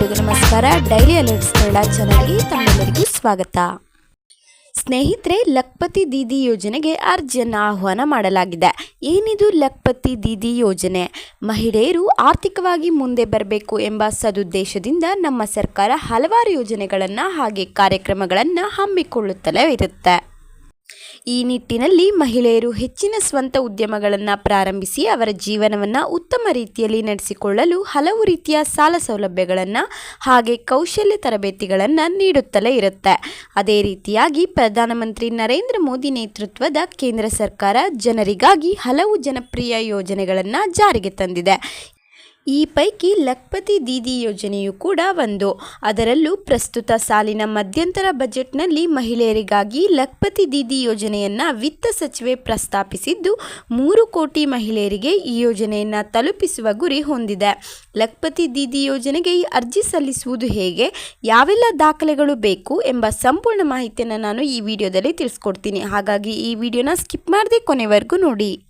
ಎಲ್ರಿಗೂ ನಮಸ್ಕಾರ. Daily alerts Kannada ಚಾನಲ್ಗೆ ತಮ್ಮೆಲ್ಲರಿಗೂ ಸ್ವಾಗತ. ಸ್ನೇಹಿತರೆ, ಲಕ್ಪತಿ ದೀದಿ ಯೋಜನೆಗೆ ಅರ್ಜಿಯನ್ನು ಆಹ್ವಾನ ಮಾಡಲಾಗಿದೆ. ಏನಿದು ಲಕ್ಪತಿ ದೀದಿ ಯೋಜನೆ? ಮಹಿಳೆಯರು ಆರ್ಥಿಕವಾಗಿ ಮುಂದೆ ಬರಬೇಕು ಎಂಬ ಸದುದ್ದೇಶದಿಂದ ನಮ್ಮ ಸರ್ಕಾರ ಹಲವಾರು ಯೋಜನೆಗಳನ್ನು ಹಾಗೆ ಕಾರ್ಯಕ್ರಮಗಳನ್ನು ಹಮ್ಮಿಕೊಳ್ಳುತ್ತಲೇ ಇರುತ್ತೆ. ಈ ನಿಟ್ಟಿನಲ್ಲಿ ಮಹಿಳೆಯರು ಹೆಚ್ಚಿನ ಸ್ವಂತ ಉದ್ಯಮಗಳನ್ನು ಪ್ರಾರಂಭಿಸಿ ಅವರ ಜೀವನವನ್ನು ಉತ್ತಮ ರೀತಿಯಲ್ಲಿ ನಡೆಸಿಕೊಳ್ಳಲು ಹಲವು ರೀತಿಯ ಸಾಲ ಸೌಲಭ್ಯಗಳನ್ನು ಹಾಗೆ ಕೌಶಲ್ಯ ತರಬೇತಿಗಳನ್ನು ನೀಡುತ್ತಲೇ ಇರುತ್ತೆ. ಅದೇ ರೀತಿಯಾಗಿ ಪ್ರಧಾನಮಂತ್ರಿ ನರೇಂದ್ರ ಮೋದಿ ನೇತೃತ್ವದ ಕೇಂದ್ರ ಸರ್ಕಾರ ಜನರಿಗಾಗಿ ಹಲವು ಜನಪ್ರಿಯ ಯೋಜನೆಗಳನ್ನು ಜಾರಿಗೆ ತಂದಿದೆ. ಈ ಪೈಕಿ ಲಕ್ಪತಿ ದೀದಿ ಯೋಜನೆಯು ಕೂಡ ಒಂದು. ಅದರಲ್ಲೂ ಪ್ರಸ್ತುತ ಸಾಲಿನ ಮಧ್ಯಂತರ ಬಜೆಟ್ನಲ್ಲಿ ಮಹಿಳೆಯರಿಗಾಗಿ ಲಕ್ಪತಿ ದೀದಿ ಯೋಜನೆಯನ್ನು ವಿತ್ತ ಸಚಿವೆ ಪ್ರಸ್ತಾಪಿಸಿದ್ದು, ಮೂರು ಕೋಟಿ ಮಹಿಳೆಯರಿಗೆ ಈ ಯೋಜನೆಯನ್ನು ತಲುಪಿಸುವ ಗುರಿ ಹೊಂದಿದೆ. ಲಕ್ಪತಿ ದೀದಿ ಯೋಜನೆಗೆ ಅರ್ಜಿ ಸಲ್ಲಿಸುವುದು ಹೇಗೆ, ಯಾವೆಲ್ಲ ದಾಖಲೆಗಳು ಬೇಕು ಎಂಬ ಸಂಪೂರ್ಣ ಮಾಹಿತಿಯನ್ನು ನಾನು ಈ ವಿಡಿಯೋದಲ್ಲಿ ತಿಳಿಸ್ಕೊಡ್ತೀನಿ. ಹಾಗಾಗಿ ಈ ವಿಡಿಯೋನ ಸ್ಕಿಪ್ ಮಾಡದೆ ಕೊನೆವರೆಗೂ ನೋಡಿ.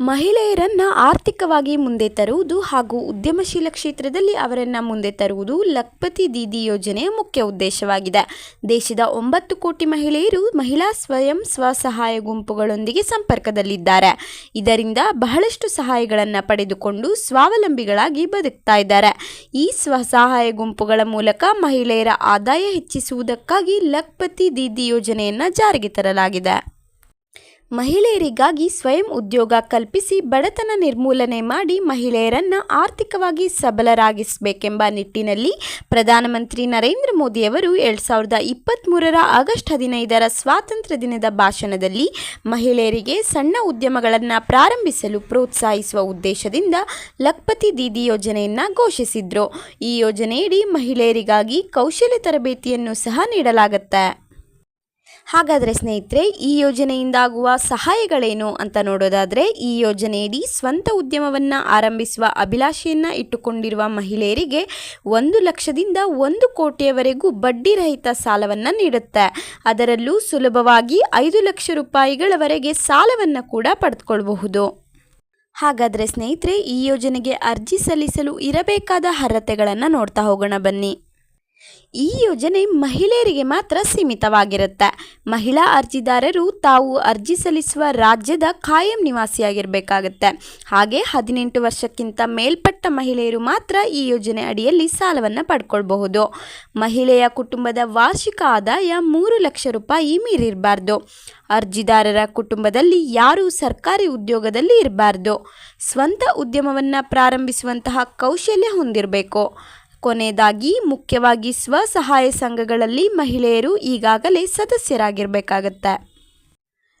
ಮಹಿಳೆಯರನ್ನು ಆರ್ಥಿಕವಾಗಿ ಮುಂದೆ ತರುವುದು ಹಾಗೂ ಉದ್ಯಮಶೀಲ ಕ್ಷೇತ್ರದಲ್ಲಿ ಅವರನ್ನು ಮುಂದೆ ತರುವುದು ಲಕ್ಪತಿ ದೀದಿ ಯೋಜನೆಯ ಮುಖ್ಯ ಉದ್ದೇಶವಾಗಿದೆ. ದೇಶದ ಒಂಬತ್ತು ಕೋಟಿ ಮಹಿಳೆಯರು ಮಹಿಳಾ ಸ್ವಯಂ ಸ್ವಸಹಾಯ ಗುಂಪುಗಳೊಂದಿಗೆ ಸಂಪರ್ಕದಲ್ಲಿದ್ದಾರೆ. ಇದರಿಂದ ಬಹಳಷ್ಟು ಸಹಾಯಗಳನ್ನು ಪಡೆದುಕೊಂಡು ಸ್ವಾವಲಂಬಿಗಳಾಗಿ ಬದುಕ್ತಾ ಇದ್ದಾರೆ. ಈ ಸ್ವಸಹಾಯ ಗುಂಪುಗಳ ಮೂಲಕ ಮಹಿಳೆಯರ ಆದಾಯ ಹೆಚ್ಚಿಸುವುದಕ್ಕಾಗಿ ಲಕ್ಪತಿ ದೀದಿ ಯೋಜನೆಯನ್ನು ಜಾರಿಗೆ ತರಲಾಗಿದೆ. ಮಹಿಳೆಯರಿಗಾಗಿ ಸ್ವಯಂ ಉದ್ಯೋಗ ಕಲ್ಪಿಸಿ ಬಡತನ ನಿರ್ಮೂಲನೆ ಮಾಡಿ ಮಹಿಳೆಯರನ್ನು ಆರ್ಥಿಕವಾಗಿ ಸಬಲರಾಗಿಸಬೇಕೆಂಬ ನಿಟ್ಟಿನಲ್ಲಿ ಪ್ರಧಾನಮಂತ್ರಿ ನರೇಂದ್ರ ಮೋದಿಯವರು ಎರಡು ಸಾವಿರದ ಇಪ್ಪತ್ತ್ಮೂರರ ಆಗಸ್ಟ್ ಹದಿನೈದರ ಸ್ವಾತಂತ್ರ್ಯ ದಿನದ ಭಾಷಣದಲ್ಲಿ ಮಹಿಳೆಯರಿಗೆ ಸಣ್ಣ ಉದ್ಯಮಗಳನ್ನು ಪ್ರಾರಂಭಿಸಲು ಪ್ರೋತ್ಸಾಹಿಸುವ ಉದ್ದೇಶದಿಂದ ಲಖ್ಪತಿ ದೀದಿ ಯೋಜನೆಯನ್ನು ಘೋಷಿಸಿದ್ರು. ಈ ಯೋಜನೆಯಡಿ ಮಹಿಳೆಯರಿಗಾಗಿ ಕೌಶಲ್ಯ ತರಬೇತಿಯನ್ನು ಸಹ ನೀಡಲಾಗುತ್ತೆ. ಹಾಗಾದರೆ ಸ್ನೇಹಿತರೆ, ಈ ಯೋಜನೆಯಿಂದಾಗುವ ಸಹಾಯಗಳೇನು ಅಂತ ನೋಡೋದಾದರೆ, ಈ ಯೋಜನೆಯಡಿ ಸ್ವಂತ ಉದ್ಯಮವನ್ನು ಆರಂಭಿಸುವ ಅಭಿಲಾಷೆಯನ್ನು ಇಟ್ಟುಕೊಂಡಿರುವ ಮಹಿಳೆಯರಿಗೆ ಒಂದು ಲಕ್ಷದಿಂದ ಒಂದು ಕೋಟಿಯವರೆಗೂ ಬಡ್ಡಿರಹಿತ ಸಾಲವನ್ನು ನೀಡುತ್ತೆ. ಅದರಲ್ಲೂ ಸುಲಭವಾಗಿ ಐದು ಲಕ್ಷ ರೂಪಾಯಿಗಳವರೆಗೆ ಸಾಲವನ್ನು ಕೂಡ ಪಡೆದುಕೊಳ್ಳಬಹುದು. ಹಾಗಾದರೆ ಸ್ನೇಹಿತರೆ, ಈ ಯೋಜನೆಗೆ ಅರ್ಜಿ ಸಲ್ಲಿಸಲು ಇರಬೇಕಾದ ಅರ್ಹತೆಗಳನ್ನು ನೋಡ್ತಾ ಹೋಗೋಣ ಬನ್ನಿ. ಈ ಯೋಜನೆ ಮಹಿಳೆಯರಿಗೆ ಮಾತ್ರ ಸೀಮಿತವಾಗಿರುತ್ತೆ. ಮಹಿಳಾ ಅರ್ಜಿದಾರರು ತಾವು ಅರ್ಜಿ ಸಲ್ಲಿಸುವ ರಾಜ್ಯದ ಕಾಯಂ ನಿವಾಸಿಯಾಗಿರಬೇಕಾಗತ್ತೆ. ಹಾಗೆ ಹದಿನೆಂಟು ವರ್ಷಕ್ಕಿಂತ ಮೇಲ್ಪಟ್ಟ ಮಹಿಳೆಯರು ಮಾತ್ರ ಈ ಯೋಜನೆ ಅಡಿಯಲ್ಲಿ ಸಾಲವನ್ನು ಪಡ್ಕೊಳ್ಬಹುದು. ಮಹಿಳೆಯ ಕುಟುಂಬದ ವಾರ್ಷಿಕ ಆದಾಯ ಮೂರು ಲಕ್ಷ ರೂಪಾಯಿ ಮೀರಿರಬಾರ್ದು. ಅರ್ಜಿದಾರರ ಕುಟುಂಬದಲ್ಲಿ ಯಾರೂ ಸರ್ಕಾರಿ ಉದ್ಯೋಗದಲ್ಲಿ ಇರಬಾರ್ದು. ಸ್ವಂತ ಉದ್ಯಮವನ್ನು ಪ್ರಾರಂಭಿಸುವಂತಹ ಕೌಶಲ್ಯ ಹೊಂದಿರಬೇಕು. ಕೊನೆಯದಾಗಿ, ಮುಖ್ಯವಾಗಿ ಸ್ವಸಹಾಯ ಸಂಘಗಳಲ್ಲಿ ಮಹಿಳೆಯರು ಈಗಾಗಲೇ ಸದಸ್ಯರಾಗಿರಬೇಕಾಗತ್ತೆ.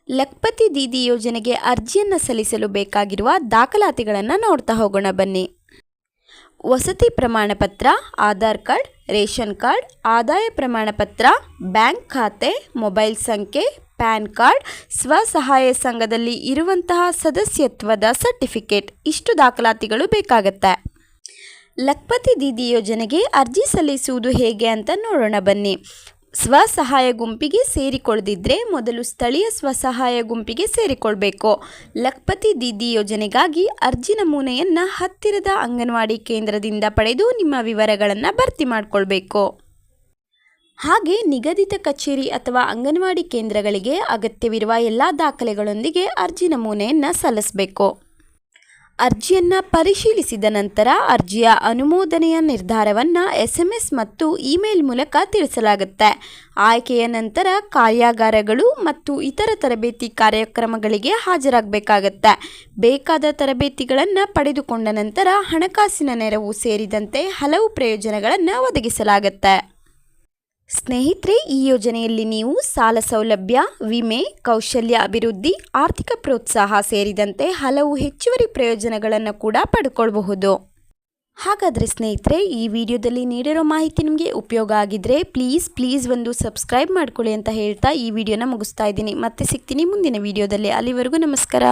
ಲಖಪತಿ ದೀದಿ ಯೋಜನೆಗೆ ಅರ್ಜಿಯನ್ನು ಸಲ್ಲಿಸಲು ಬೇಕಾಗಿರುವ ದಾಖಲಾತಿಗಳನ್ನು ನೋಡ್ತಾ ಹೋಗೋಣ ಬನ್ನಿ. ವಸತಿ ಪ್ರಮಾಣ ಪತ್ರ, ಆಧಾರ್ ಕಾರ್ಡ್, ರೇಷನ್ ಕಾರ್ಡ್, ಆದಾಯ ಪ್ರಮಾಣ ಪತ್ರ, ಬ್ಯಾಂಕ್ ಖಾತೆ, ಮೊಬೈಲ್ ಸಂಖ್ಯೆ, ಪ್ಯಾನ್ ಕಾರ್ಡ್, ಸ್ವಸಹಾಯ ಸಂಘದಲ್ಲಿ ಇರುವಂತಹ ಸದಸ್ಯತ್ವದ ಸರ್ಟಿಫಿಕೇಟ್, ಇಷ್ಟು ದಾಖಲಾತಿಗಳು ಬೇಕಾಗತ್ತೆ. ಲಕ್ಪತಿ ದೀದಿ ಯೋಜನೆಗೆ ಅರ್ಜಿ ಸಲ್ಲಿಸುವುದು ಹೇಗೆ ಅಂತ ನೋಡೋಣ ಬನ್ನಿ. ಸ್ವಸಹಾಯ ಗುಂಪಿಗೆ ಸೇರಿಕೊಳ್ಳದಿದ್ದರೆ ಮೊದಲು ಸ್ಥಳೀಯ ಸ್ವಸಹಾಯ ಗುಂಪಿಗೆ ಸೇರಿಕೊಳ್ಬೇಕು. ಲಖಪತಿ ದೀದಿ ಯೋಜನೆಗಾಗಿ ಅರ್ಜಿ ನಮೂನೆಯನ್ನು ಹತ್ತಿರದ ಅಂಗನವಾಡಿ ಕೇಂದ್ರದಿಂದ ಪಡೆದು ನಿಮ್ಮ ವಿವರಗಳನ್ನು ಭರ್ತಿ ಮಾಡಿಕೊಳ್ಬೇಕು. ಹಾಗೆ ನಿಗದಿತ ಕಚೇರಿ ಅಥವಾ ಅಂಗನವಾಡಿ ಕೇಂದ್ರಗಳಿಗೆ ಅಗತ್ಯವಿರುವ ಎಲ್ಲ ದಾಖಲೆಗಳೊಂದಿಗೆ ಅರ್ಜಿ ನಮೂನೆಯನ್ನು ಸಲ್ಲಿಸಬೇಕು. ಅರ್ಜಿಯನ್ನು ಪರಿಶೀಲಿಸಿದ ನಂತರ ಅರ್ಜಿಯ ಅನುಮೋದನೆಯ ನಿರ್ಧಾರವನ್ನು ಎಸ್ ಎಂ ಎಸ್ ಮತ್ತು ಇಮೇಲ್ ಮೂಲಕ ತಿಳಿಸಲಾಗುತ್ತೆ. ಆಯ್ಕೆಯ ನಂತರ ಕಾರ್ಯಾಗಾರಗಳು ಮತ್ತು ಇತರ ತರಬೇತಿ ಕಾರ್ಯಕ್ರಮಗಳಿಗೆ ಹಾಜರಾಗಬೇಕಾಗತ್ತೆ. ಬೇಕಾದ ತರಬೇತಿಗಳನ್ನು ಪಡೆದುಕೊಂಡ ನಂತರ ಹಣಕಾಸಿನ ನೆರವು ಸೇರಿದಂತೆ ಹಲವು ಪ್ರಯೋಜನಗಳನ್ನು ಒದಗಿಸಲಾಗುತ್ತೆ. ಸ್ನೇಹಿತರೆ, ಈ ಯೋಜನೆಯಲ್ಲಿ ನೀವು ಸಾಲ ಸೌಲಭ್ಯ, ವಿಮೆ, ಕೌಶಲ್ಯ ಅಭಿವೃದ್ಧಿ, ಆರ್ಥಿಕ ಪ್ರೋತ್ಸಾಹ ಸೇರಿದಂತೆ ಹಲವು ಹೆಚ್ಚುವರಿ ಪ್ರಯೋಜನಗಳನ್ನು ಕೂಡ ಪಡ್ಕೊಳ್ಬಹುದು. ಹಾಗಾದರೆ ಸ್ನೇಹಿತರೆ, ಈ ವಿಡಿಯೋದಲ್ಲಿ ನೀಡಿರೋ ಮಾಹಿತಿ ನಿಮಗೆ ಉಪಯೋಗ ಆಗಿದ್ರೆ ಪ್ಲೀಸ್ ಪ್ಲೀಸ್ ಒಂದು ಸಬ್ಸ್ಕ್ರೈಬ್ ಮಾಡ್ಕೊಳ್ಳಿ ಅಂತ ಹೇಳ್ತಾ ಈ ವಿಡಿಯೋನ ಮುಗಿಸ್ತಾ ಇದ್ದೀನಿ. ಮತ್ತೆ ಸಿಗ್ತೀನಿ ಮುಂದಿನ ವಿಡಿಯೋದಲ್ಲಿ. ಅಲ್ಲಿವರೆಗೂ ನಮಸ್ಕಾರ.